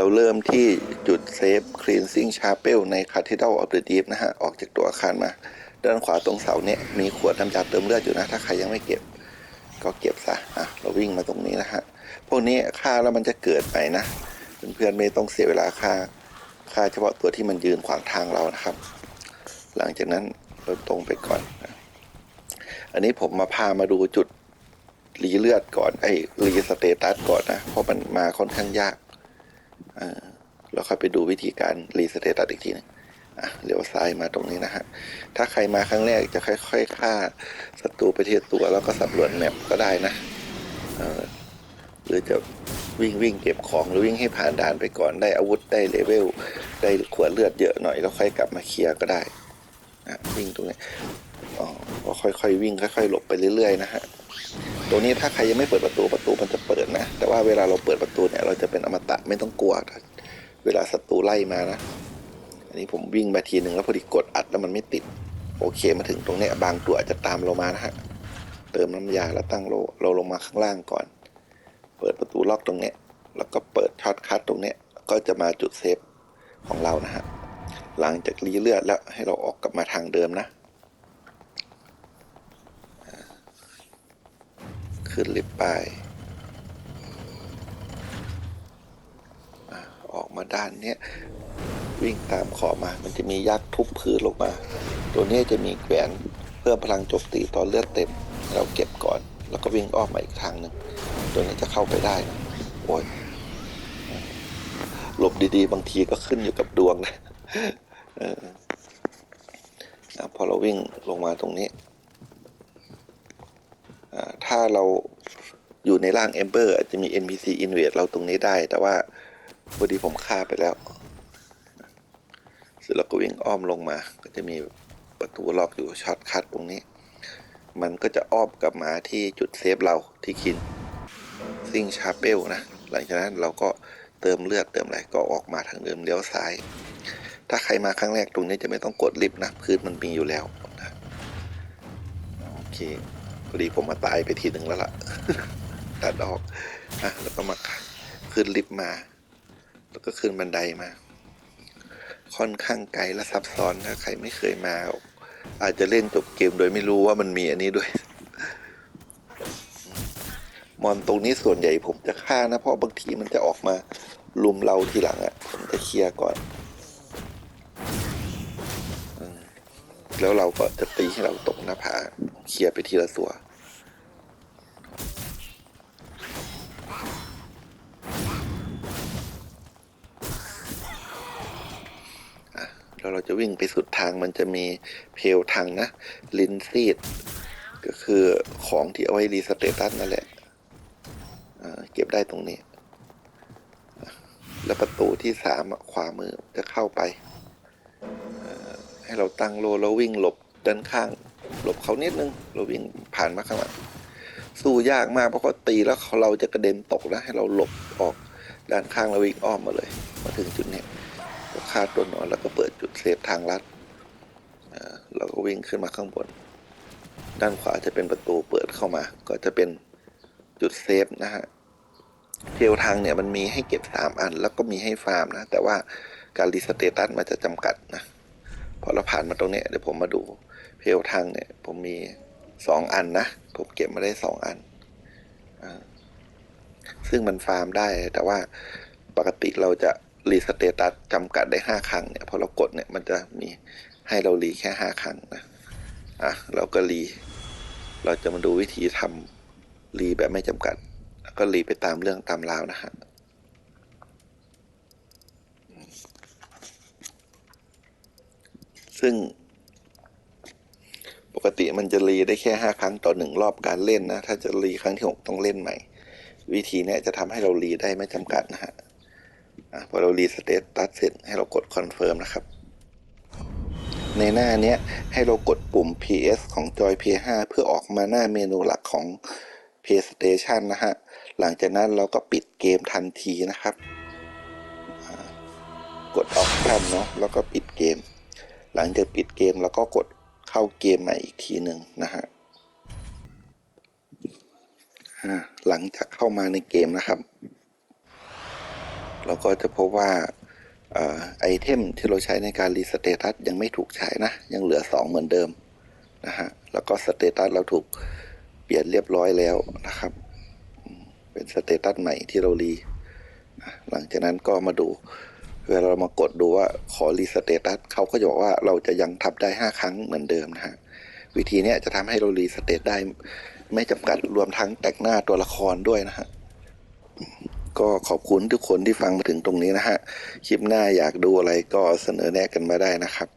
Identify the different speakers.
Speaker 1: เราเริ่มที่จุดเซฟ cleansing chapel ใน Cathedral of the Deep นะฮะ ออกจากตัวอาคารมา ด้านขวาตรงเสาเนี่ย มีขวดน้ำยาเติมเลือดอยู่นะ ถ้าใครยังไม่เก็บ ก็เก็บซะอะเราวิ่งมาตรงนี้นะฮะ พวกนี้ค่าแล้วมันจะเกิดไปนะเพื่อนๆไม่ต้องเสียเวลาค่าค่าเฉพาะตัวที่มันยืนขวางทางเรานะครับ หลังจากนั้นเราตรงไปก่อนนะอันนี้ผมมาพามาดูจุดรีเลือดก่อนไอ้รีสเตตัสก่อนนะ เพราะมันมาค่อนข้างยาก อ่าแล้วค่อยไปดูวิธีการรีสเตตัสอีกทีหนึงอะเลี้ยวซ้ายมาตรงนี้นะฮะ ถ้าใครมาครั้งแรกจะค่อยๆฆ่าศัตรูไปทีตัวแล้วก็สำรวจแมปก็ได้นะหรือจะวิ่งวิ่งเก็บของหรือวิ่งให้ผ่านด่านไปก่อนได้อาวุธได้เลเวลได้ขวดเลือดเยอะหน่อยแล้วค่อยกลับมาเคลียร์ก็ได้อะวิ่งตรงนี้อ๋อก็ค่อยๆวิ่งค่อยๆหลบไปเรื่อยๆนะฮะ ตรงนี้ถ้าใครยังไม่เปิดประตูประตูมันจะเปิดนะ แต่ว่าเวลาเราเปิดประตูเนี่ยเราจะเป็นอมตะไม่ต้องกลัว เวลาศัตรูไล่มานะ อันนี้ผมวิ่งมาทีหนึ่งแล้วพอดีกดอัดแล้วมันไม่ติด โอเคมาถึงตรงเนี้ยบางตัวอาจจะตามเรามานะฮะ เติมน้ำยาแล้วตั้งโลเราลงมาข้างล่างก่อน เปิดประตูล็อกตรงเนี้ย แล้วก็เปิดช็อตคัทตรงเนี้ย ก็จะมาจุดเซฟของเรานะฮะ หลังจากรีเลือดแล้วให้เราออกกลับมาทางเดิมนะ ขึ้นลิฟต์ไป ออกมาด้านเนี้ย วิ่งตามขอบมา มันจะมียักษ์ทุบพื้นลงมา ตัวนี้จะมีแขวนเพิ่มพลังโจมตีตอนเลือดเต็ม เราเก็บก่อน แล้วก็วิ่งอ้อมมาอีกทางหนึ่ง ตัวนี้จะเข้าไปได้นะโอ้ยหลบดีๆ บางทีก็ขึ้นอยู่กับดวงนะพอเราวิ่งลงมาตรงนี้ ถ้าเราอยู่ในร่าง Ember อาจจะมี NPC invade เราตรงนี้ได้ แต่ว่าพอดีผมฆ่าไปแล้วเสร็จแล้วก็วิ่งอ้อมลงมา ก็จะมีประตูล็อกอยู่ช็อตคัทตรงนี้ มันก็จะอ้อมกลับมาที่จุดเซฟเราที่คินซิงชาเปลนะ หลังจากนั้นเราก็เติมเลือดเติมอะไรก็ออกมาทางเดิมเลี้ยวซ้าย ถ้าใครมาครั้งแรกตรงนี้จะไม่ต้องกดลิฟต์นะพื้นมันมีอยู่แล้วนะโอเค พอดีผมมาตายไปทีหนึ่งแล้วล่ะตัดออกอะแล้วก็มาขึ้นลิฟต์มา แล้วก็ขึ้นบันไดมา ค่อนข้างไกลและซับซ้อนถ้าใครไม่เคยมา อาจจะเล่นจบเกมโดยไม่รู้ว่ามันมีอันนี้ด้วย มอนตรงนี้ส่วนใหญ่ผมจะฆ่านะ เพราะบางทีมันจะออกมาลุมเราทีหลังอะ่ะ ผมจะเคลียร์ก่อนแล้วเราก็จะตีให้เราตกหน้าผาเคลียร์ไปทีละตัวแล้วเราจะวิ่งไปสุดทางมันจะมีเพลทางนะ ลินซีด ก็คือของที่เอาไว้รีสเตตัสนั่นแหละเก็บได้ตรงนี้ แล้วประตูที่สามขวามือจะเข้าไป ให้เราตั้งโลแล้ววิ่งหลบด้านข้าง หลบเขานิดนึงเราวิ่งผ่านมาข้างหลังสู้ยากมากเพราะเขาตีแล้วเขาเราจะกระเด็นตกนะให้เราหลบออกด้านข้างแล้ววิ่งอ้อมมาเลย มาถึงจุดเนี้ยก็ฆ่าตัวนอนแล้วก็เปิดจุดเซฟทางลัดเราก็วิ่งขึ้นมาข้างบน ด้านขวาจะเป็นประตูเปิดเข้ามา ก็จะเป็นจุดเซฟนะฮะเทลทางเนี่ยมันมีให้เก็บสามอัน แล้วก็มีให้ฟาร์มนะ แต่ว่าการรีสเตตัสมันจะจำกัดนะ พอเราผ่านมาตรงนี้เดี๋ยวผมมาดูเพลทางเนี่ย ผมมีสองอันนะ ผมเก็บมาได้สองอันอซึ่งมันฟาร์มได้ แต่ว่าปกติเราจะรีสเตตัสจำกัดได้ห้าครั้งเนี่ยพอเรากดเนี่ยมันจะมีให้เรารีแค่ห้าครั้งนะอะเราก็รี เราจะมาดูวิธีทำรีแบบไม่จำกัดก็รีไปตามเรื่องตามราวนะฮะ ซึ่ง ปกติมันจะรีได้แค่ห้าครั้งต่อหนึ่งรอบการเล่นนะ ถ้าจะรีครั้งที่หกต้องเล่นใหม่ วิธีนี้จะทำให้เรารีได้ไม่จำกัดนะฮะพอเรารีสเตตัสเสร็จให้เรากดคอนเฟิร์มนะครับ ในหน้านี้ให้เรากดปุ่ม PS ของ Joy P5 เพื่อออกมาหน้าเมนูหลักของ PlayStation นะฮะ หลังจากนั้นเราก็ปิดเกมทันทีนะครับ กด Option เนาะ แล้วก็ปิดเกม หลังจากปิดเกมแล้วก็กดเข้าเกมใหม่อีกทีหนึ่งนะฮะหลังจากเข้ามาในเกมนะครับ เราก็จะพบว่าอไอเทมที่เราใช้ในการรีสเตตัสยังไม่ถูกใช้นะ ยังเหลือ 2 เหมือนเดิมนะฮะแล้วก็สเตตัสเราถูกเปลี่ยนเรียบร้อยแล้วนะครับ เป็นสเตตัสใหม่ที่เรารีหลังจากนั้นก็มาดู เวลาเรามากดดูว่าขอรีสเตตัสเขาก็จะบอกว่าเราจะยังทับได้ 5 ครั้งเหมือนเดิมนะฮะวิธีนี้จะทำให้เรารีสเตตได้ไม่จำกัดรวมทั้งแต่งหน้าตัวละครด้วยนะฮะก็ขอบคุณทุกคนที่ฟังมาถึงตรงนี้นะฮะ คลิปหน้าอยากดูอะไรก็เสนอแนะกันมาได้นะครับ